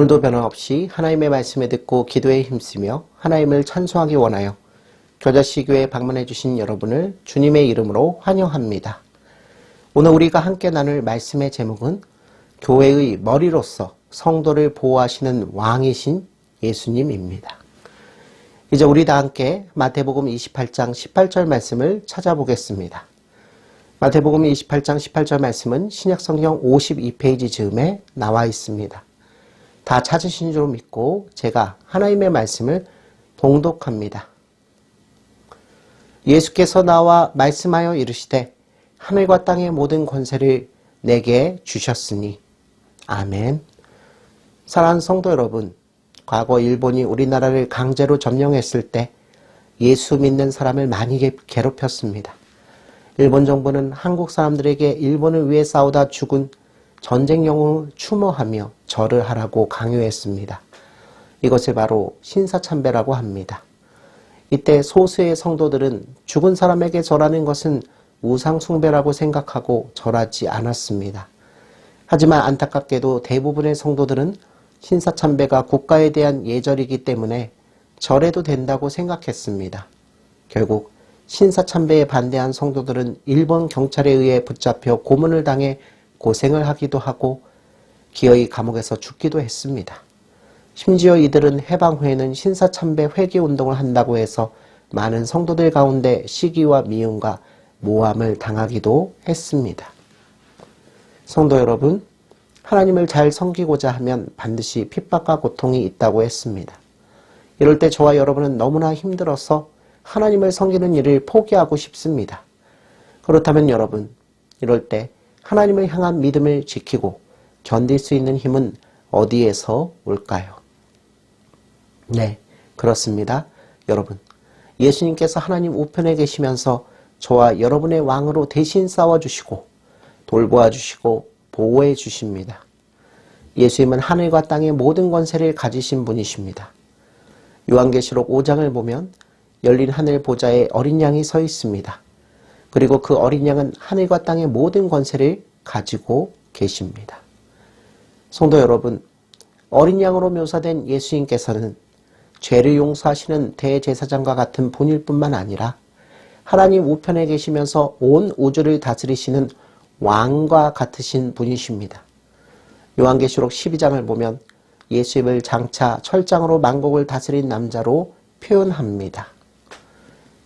오늘도 변함없이 하나님의 말씀에 듣고 기도에 힘쓰며 하나님을 찬송하기 원하여 겨자씨 교회에 방문해 주신 여러분을 주님의 이름으로 환영합니다. 오늘 우리가 함께 나눌 말씀의 제목은 교회의 머리로서 성도를 보호하시는 왕이신 예수님입니다. 이제 우리 다 함께 마태복음 28장 18절 말씀을 찾아보겠습니다. 마태복음 28장 18절 말씀은 신약성경 52페이지 즈음에 나와 있습니다. 다 찾으신 줄 믿고 제가 하나님의 말씀을 봉독합니다. 예수께서 나와 말씀하여 이르시되 하늘과 땅의 모든 권세를 내게 주셨으니 아멘. 사랑하는 성도 여러분, 과거 일본이 우리나라를 강제로 점령했을 때 예수 믿는 사람을 많이 괴롭혔습니다. 일본 정부는 한국 사람들에게 일본을 위해 싸우다 죽은 전쟁 영웅을 추모하며 절을 하라고 강요했습니다. 이것을 바로 신사참배라고 합니다. 이때 소수의 성도들은 죽은 사람에게 절하는 것은 우상숭배라고 생각하고 절하지 않았습니다. 하지만 안타깝게도 대부분의 성도들은 신사참배가 국가에 대한 예절이기 때문에 절해도 된다고 생각했습니다. 결국 신사참배에 반대한 성도들은 일본 경찰에 의해 붙잡혀 고문을 당해 고생을 하기도 하고 기어이 감옥에서 죽기도 했습니다. 심지어 이들은 해방 후에는 신사참배 회개 운동을 한다고 해서 많은 성도들 가운데 시기와 미움과 모함을 당하기도 했습니다. 성도 여러분, 하나님을 잘 섬기고자 하면 반드시 핍박과 고통이 있다고 했습니다. 이럴 때 저와 여러분은 너무나 힘들어서 하나님을 섬기는 일을 포기하고 싶습니다. 그렇다면 여러분, 이럴 때 하나님을 향한 믿음을 지키고 견딜 수 있는 힘은 어디에서 올까요? 네, 그렇습니다. 여러분, 예수님께서 하나님 우편에 계시면서 저와 여러분의 왕으로 대신 싸워주시고 돌보아 주시고 보호해 주십니다. 예수님은 하늘과 땅의 모든 권세를 가지신 분이십니다. 요한계시록 5장을 보면 열린 하늘 보좌에 어린 양이 서 있습니다. 그리고 그 어린 양은 하늘과 땅의 모든 권세를 가지고 계십니다. 성도 여러분, 어린 양으로 묘사된 예수님께서는 죄를 용서하시는 대제사장과 같은 분일 뿐만 아니라 하나님 우편에 계시면서 온 우주를 다스리시는 왕과 같으신 분이십니다. 요한계시록 12장을 보면 예수님을 장차 철장으로 만국을 다스린 남자로 표현합니다.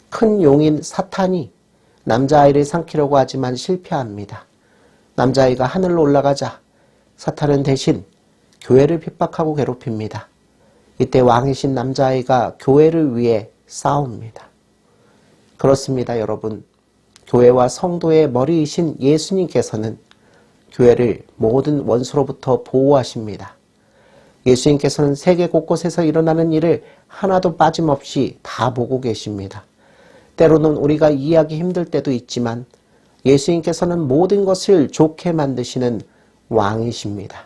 큰 용인 사탄이 남자아이를 삼키려고 하지만 실패합니다. 남자아이가 하늘로 올라가자 사탄은 대신 교회를 핍박하고 괴롭힙니다. 이때 왕이신 남자아이가 교회를 위해 싸웁니다. 그렇습니다, 여러분. 교회와 성도의 머리이신 예수님께서는 교회를 모든 원수로부터 보호하십니다. 예수님께서는 세계 곳곳에서 일어나는 일을 하나도 빠짐없이 다 보고 계십니다. 때로는 우리가 이해하기 힘들 때도 있지만 예수님께서는 모든 것을 좋게 만드시는 왕이십니다.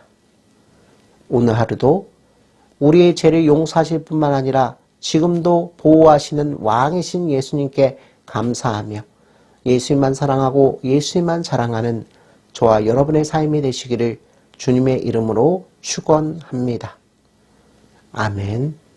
오늘 하루도 우리의 죄를 용서하실 뿐만 아니라 지금도 보호하시는 왕이신 예수님께 감사하며 예수님만 사랑하고 예수님만 자랑하는 저와 여러분의 삶이 되시기를 주님의 이름으로 축원합니다. 아멘.